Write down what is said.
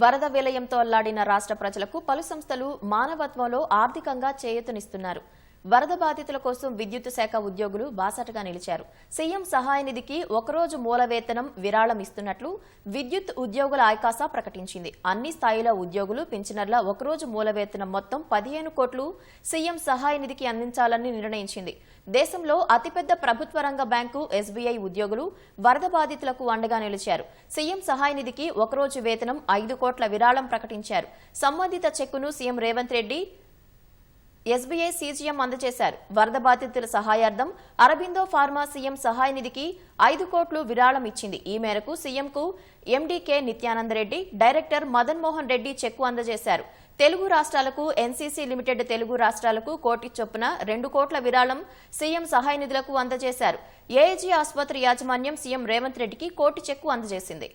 వరద విలయంతో అల్లాడిన రాష్ట్ర ప్రజలకు పలు సంస్థలు మానవత్వంలో ఆర్థికంగా చేయూతనిస్తున్నారు. వరద బాధితుల కోసం విద్యుత్ శాఖ ఉద్యోగులు బాసటగా నిలిచారు. సీఎం సహాయ నిధికి ఒకరోజు మూల వేతనం విరాళం ఇస్తున్నట్లు విద్యుత్ ఉద్యోగుల ఐకాస ప్రకటించింది. అన్ని స్థాయిల ఉద్యోగులు పింఛనర్ల ఒకరోజు మూల వేతనం మొత్తం పదిహేను కోట్లు సీఎం సహాయ నిధికి అందించాలని నిర్ణయించింది. దేశంలో అతిపెద్ద ప్రభుత్వ రంగ బ్యాంకు ఎస్బీఐ ఉద్యోగులు వరద బాధితులకు అండగా నిలిచారు. సీఎం సహాయ నిధికి ఒకరోజు వేతనం ఐదు కోట్ల విరాళం ప్రకటించారు. సంబంధిత చెక్కును CM Revanth Reddy SBI CGM అందజేశారు. వరద బాధితుల సహాయార్థం అరబిందో ఫార్మా సీఎం సహాయ నిధికి ఐదు కోట్లు విరాళం ఇచ్చింది. ఈ మేరకు సీఎంకు MD K Nityananda Reddy director Madan Mohan Reddy cheque అందజేశారు. తెలుగు రాష్ట్రాలకు ఎన్సీసీ లిమిటెడ్ తెలుగు రాష్ట్రాలకు కోటి చొప్పున రెండు కోట్ల విరాళం సీఎం సహాయ నిధులకు అందజేశారు. ఏఏజీ ఆసుపత్రి యాజమాన్యం సీఎం రేవంత్ రెడ్డికి కోటి చెక్కు అందజేసింది.